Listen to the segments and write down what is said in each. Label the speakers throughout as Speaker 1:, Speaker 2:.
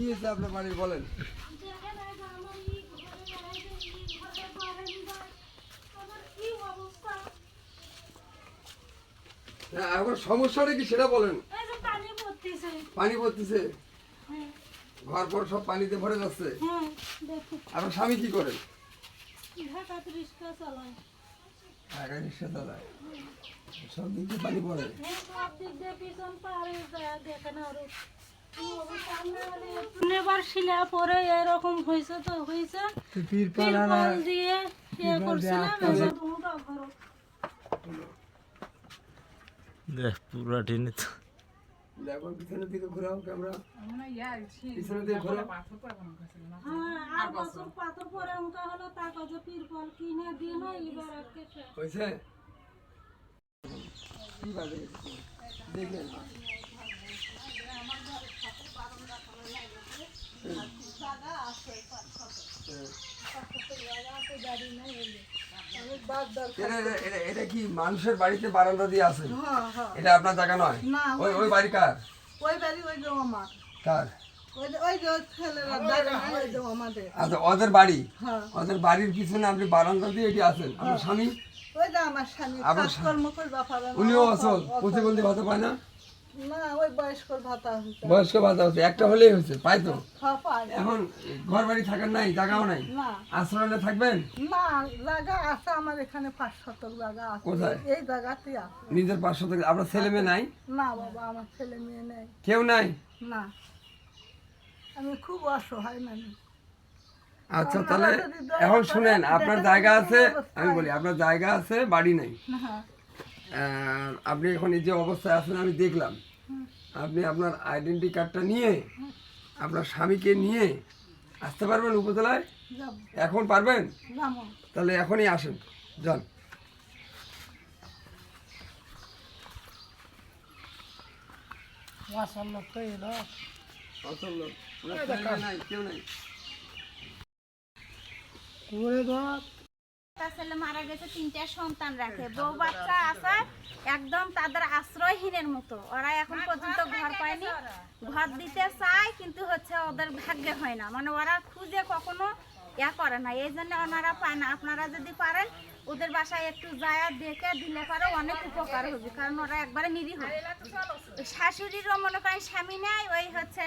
Speaker 1: কি হয়েছে আপনার বাড়ির বলেন?
Speaker 2: দেখেন এই যে আমার ই ঘরে বেড়াইছে, ই ঘরে বারান্দা, আমার কি
Speaker 1: এখন সমস্যাটা কি সেটা বলেন।
Speaker 2: পানি পড়তেছে। হ্যাঁ,
Speaker 1: ঘর পর সব পানিতে ভরে যাচ্ছে।
Speaker 2: হ্যাঁ,
Speaker 1: আপনার স্বামী কি করেন?
Speaker 2: ঢাকাতে রিক্সা
Speaker 1: সব দিক পানি পড়ে।
Speaker 2: হ্যাঁ, নেবার শিলা পরে এরকম হয়েছে তো হয়েছে। তিরপল দিয়ে ইয়ে করছিলাম।
Speaker 3: দেখ পুরা টিনে তো।
Speaker 1: দেখো পিছনের দিকে ঘোরাও ক্যামেরা। পিছনের দিকে ঘোরাও।
Speaker 2: হ্যাঁ, আর বছর। পাথর পরে হলো তার কাছে তিরপল কিনে দিয়ে না এবার আজকে
Speaker 1: হয়েছে? কি বাজে দেখলেন? এটা- এটা- এটা- এটা কি মানুষের বাড়িতে বারান্দা দিয়ে আছে? এটা আপনার জায়গা নয়? ওই ওই বাড়ি কার?
Speaker 4: ওই বাড়ি ওই আমার।
Speaker 1: কার?
Speaker 4: ওই যে ওই যে ওই ছেলেরা দাঁড়ায় না, ওই যে আমাদের।
Speaker 1: আচ্ছা ওদের বাড়ি?
Speaker 4: হ্যাঁ।
Speaker 1: ওদের বাড়ির পিছনে আপনি বারান্দা দিয়ে এটি আছেন? আপনার স্বামী?
Speaker 4: ওই যে আমার স্বামী
Speaker 1: আপনার
Speaker 4: পারে
Speaker 1: উনিও অচল। প্রতিবন্ধী ভাতা পায় না?
Speaker 4: না ওই বয়স্কর ভাতা হইছে
Speaker 1: বয়স্ক ভাতা হচ্ছে একটা হলেই হচ্ছে পাই তো?
Speaker 4: হ্যাঁ,
Speaker 1: এখন ঘর বাড়ি থাকার নাই জায়গাও নাই? থাকবেন?
Speaker 4: না জায়গা আছে আমার এখানে পাঁচ শতক জায়গা আছে।
Speaker 1: কোথায়?
Speaker 4: এই জায়গাতেই আছে।
Speaker 1: নিজের আপনার ছেলে মেয়ে নাই?
Speaker 4: না বাবা আমার ছেলে মেয়ে নেই।
Speaker 1: কেউ নাই?
Speaker 4: না। আমি খুব অসহায় মানুষ।
Speaker 1: আচ্ছা তাহলে এখন শুনেন আপনার জায়গা আছে আমি বলি আপনার জায়গা আছে বাড়ি নাই? আপনি এখন এই যে অবস্থায় আছেন আমি দেখলাম। আপনি আপনার আইডেন্টি কার্ডটা নিয়ে আপনার স্বামীকে নিয়ে আসতে পারবেন উপজেলায়? এখন পারবেন? তাহলে এখনই আসেন। যান। কেউ নাই।
Speaker 5: ছেলে মারা গেছে তিনটা সন্তান রাখে। বউ বাচ্চা আছে একদম তাদের আশ্রয়হীনের মতো। ওরা এখন পর্যন্ত ঘর পায়নি। ঘর দিতে চায় কিন্তু হচ্ছে ওদের ভাগ্যে হয় না। মানে ওরা খুঁজে কখনো ইয়া করে না। এই জন্য ওনারা পায় না। আপনারা যদি পারেন ওদের বাসায় একটু যায় দেখে দিলে পারে অনেক উপকার হবে কারণ ওরা একবারে নিরীহ। শাশুড়িরও মনে করেন স্বামী নেয় ওই হচ্ছে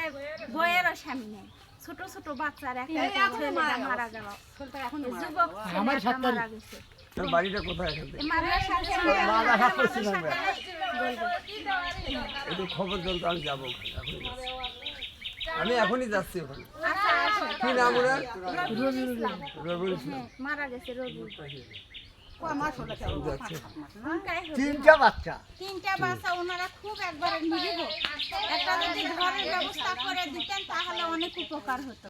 Speaker 5: বইয়েরও স্বামী নেয় ছোট ছোট বাচ্চার একটা ছেলেটা মারা গেল। যুবক ছেলেটা মারা গেছে।
Speaker 1: তার বাড়িটা কোথায় এখান থেকে
Speaker 5: মাদ্রাসার
Speaker 1: একটু খবর আমি যাব এখনই যাচ্ছি। আমি এখনই যাচ্ছি ওখানে।
Speaker 5: আচ্ছা আসো
Speaker 1: কি নাম ওনার?
Speaker 5: রবিউল ইসলাম। হ্যাঁ, মারা গেছে তিনটা বাচ্চা। তিনটা বাচ্চা ওনারা খুব একবারে নিরীহ। একটা যদি ঘরের ব্যবস্থা করে দিতেন তাহলে অনেক উপকার হতো।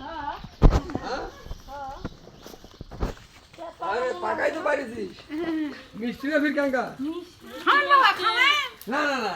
Speaker 1: হ্যাঁ হ্যাঁ পাকাই তো পারিছিস মিষ্টি না ফির কাঙ্কা না না না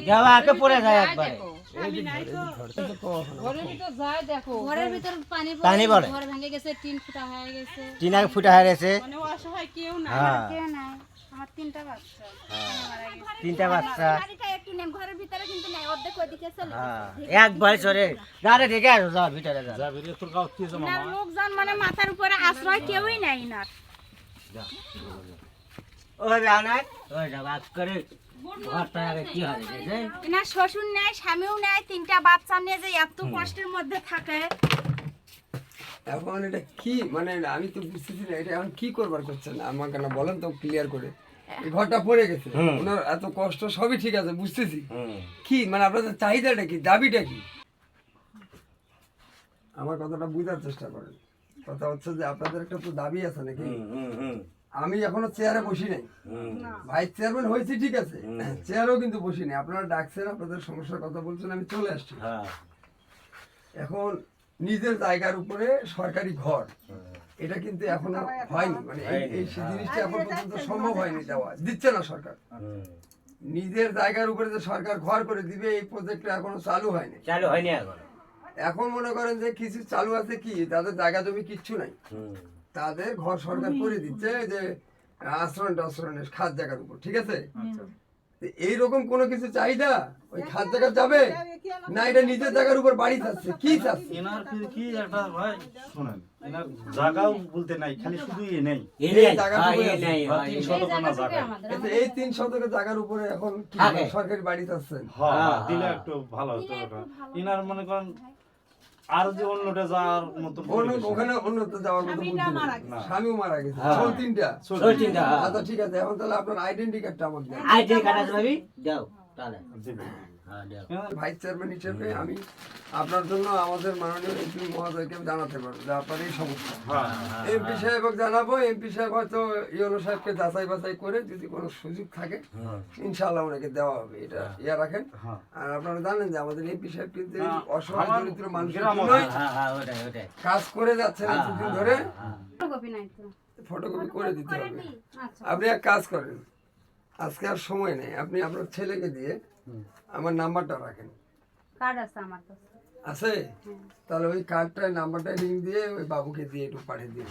Speaker 6: Jawa itu pura
Speaker 2: saya balik. পানি
Speaker 6: পানি পড়ে?
Speaker 2: ঘর ভেঙে গেছে টিন ফুটা হয়ে গেছে।
Speaker 6: টিন আগে ফুটা হয়ে গেছে।
Speaker 2: মানে
Speaker 6: হ্যাঁ।
Speaker 2: কেউ নাই। আমার তিনটা বাচ্চা।
Speaker 6: তিনটা বাচ্চা।
Speaker 5: বাড়িটা একটু নেই ঘরের ভিতরে কিন্তু নেই অর্ধেক ওইদিকে চলে
Speaker 6: হ্যাঁ। দাঁড়ে আসো যাও ভিতরে
Speaker 5: লোকজন মানে মাথার উপরে আশ্রয় কেউই নেই না।
Speaker 6: ওই না ওই করে কি হয়
Speaker 5: শ্বশুর নেয় স্বামীও নেয় তিনটা বাচ্চা নিয়ে যে এত কষ্টের মধ্যে থাকে।
Speaker 1: এখন এটা কি? মানে আমি তো বুঝতেছি না এটা এখন কি করবার করছেন? আমাকে না বলেন তো ক্লিয়ার করে। ঘরটা পড়ে গেছে। ওনার এত কষ্ট সবই ঠিক আছে বুঝতেছি। কি? মানে আপনাদের চাহিদাটা কি? দাবিটা কি? আমার কথাটা বুঝার চেষ্টা করেন। কথা হচ্ছে যে আপনাদের একটা তো দাবি আছে নাকি? আমি এখনও চেয়ারে বসি নাই ভাইস চেয়ারম্যান হয়েছে ঠিক আছে। চেয়ারও কিন্তু বসি নাই আপনারা ডাকছেন আপনাদের সমস্যার কথা বলছেন আমি চলে আসছি। এখন নিজের জায়গার উপরে সরকারি ঘর এটা কিন্তু এখনও হয়নি। মানে এই এই জিনিসটা এখন পর্যন্ত সম্ভব হয়নি দেওয়া। দিচ্ছে না সরকার। নিজের জায়গার উপরে যে সরকার ঘর করে দিবে এই প্রজেক্টটা এখনও চালু হয়নি।
Speaker 6: চালু হয়নি এখন।
Speaker 1: এখন মনে করেন যে কিছু চালু আছে কি? তাদের জায়গা জমি কিচ্ছু নাই। তাদের ঘর সরকার করে দিচ্ছে যে আশ্রয় টাশ্রয়নের খাদ জায়গার উপর ঠিক আছে? এইরকম কোনো কিছু চাহিদা? ওই খাদ জায়গা যাবে? না এটা নিজের জায়গার উপর বাড়ি থাকছে কি চাচ্ছে?
Speaker 3: এনার কি কি একটা ভাই শুনেন এনার জায়গাও বলতে নাই খালি শুধু এ নেই।
Speaker 6: এই
Speaker 1: জায়গা
Speaker 6: হ্যাঁ, হ্যাঁ,
Speaker 3: তিন
Speaker 6: এই নেই।
Speaker 3: জায়গা।
Speaker 1: এই তিন শতকের জায়গার উপরে এখন। সরকারি বাড়ি চাচ্ছেন
Speaker 3: হ্যাঁ দিলে। একটু ভালো হতো ইনার মনে করেন আর যে অন্যটা যাওয়ার মতো
Speaker 1: অন্য ওখানে অন্যটা যাওয়ার মতো স্বামীও মারা গেছে। ছয় তিনটা।
Speaker 6: ছয় তিনটা, হ্যাঁ।
Speaker 1: আচ্ছা ঠিক আছে। এখন তাহলে আপনার আইডেন্টি কার্ডটা আমাকে
Speaker 6: আইডেন্টি কার্ড আছে ভাবি? দাও তাহলে। হ্যাঁ
Speaker 1: ভাইস চেয়ারম্যান হিসেবে আমি আপনার জন্য আমাদের মাননীয় এমপি মহোদয়কে আমি জানাতে পারব যে আপনার এই সমস্যা।
Speaker 3: হ্যাঁ
Speaker 1: এমপি সাহেবকে জানাব এমপি সাহেব হয়তো ইউনো সাহেবকে যাচাই বাছাই করে যদি কোনো সুযোগ থাকে ইনশাআল্লাহ ওনাকে দেওয়া হবে এটা ইয়া রাখেন।
Speaker 3: হ্যাঁ।
Speaker 1: আর আপনারা জানেন যে আমাদের এমপি সাহেব কিন্তু
Speaker 3: হ্যাঁ,
Speaker 1: অসহায় দরিদ্র মানুষের
Speaker 6: হ্যাঁ হ্যাঁ
Speaker 1: কাজ করে যাচ্ছেন এতদিন ধরে।
Speaker 2: কপি নাই তো।
Speaker 1: ফটোকপি করে দিতে হবে।
Speaker 2: আচ্ছা।
Speaker 1: আপনি এক কাজ করেন। আজকে আর সময় নেই। আপনি আপনার ছেলেকে দিয়ে আমার নাম্বারটা রাখেন।
Speaker 2: কার্ড আছে আমার কাছে।
Speaker 1: আছে? তাহলে ওই কার্ডটায় নাম্বারটা লিঙ্ক দিয়ে ওই বাবুকে দিয়ে একটু পাঠিয়ে দিন।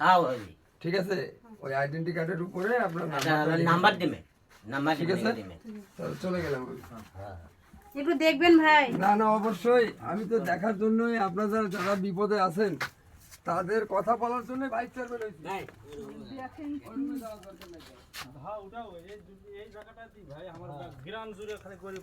Speaker 6: তাও ভাবি
Speaker 1: ঠিক আছে? ওই আইডেন্টি কার্ডের উপরে আপনার
Speaker 6: আচ্ছা নাম্বার। দিবে নাম্বার
Speaker 1: ঠিক
Speaker 6: দিবে
Speaker 1: আছে? তাহলে চলে গেলাম আমি।
Speaker 2: একটু দেখবেন ভাই।
Speaker 1: না না অবশ্যই। আমি তো দেখার জন্যই আপনারা যারা বিপদে আছেন তাদের কথা বলার জন্য ভাইস চেয়ারম্যান হয়েছি।
Speaker 3: ভাই উঠাও এই এই জায়গাটা দি ভাই আমার গ্রাম জুড়ে খালি করে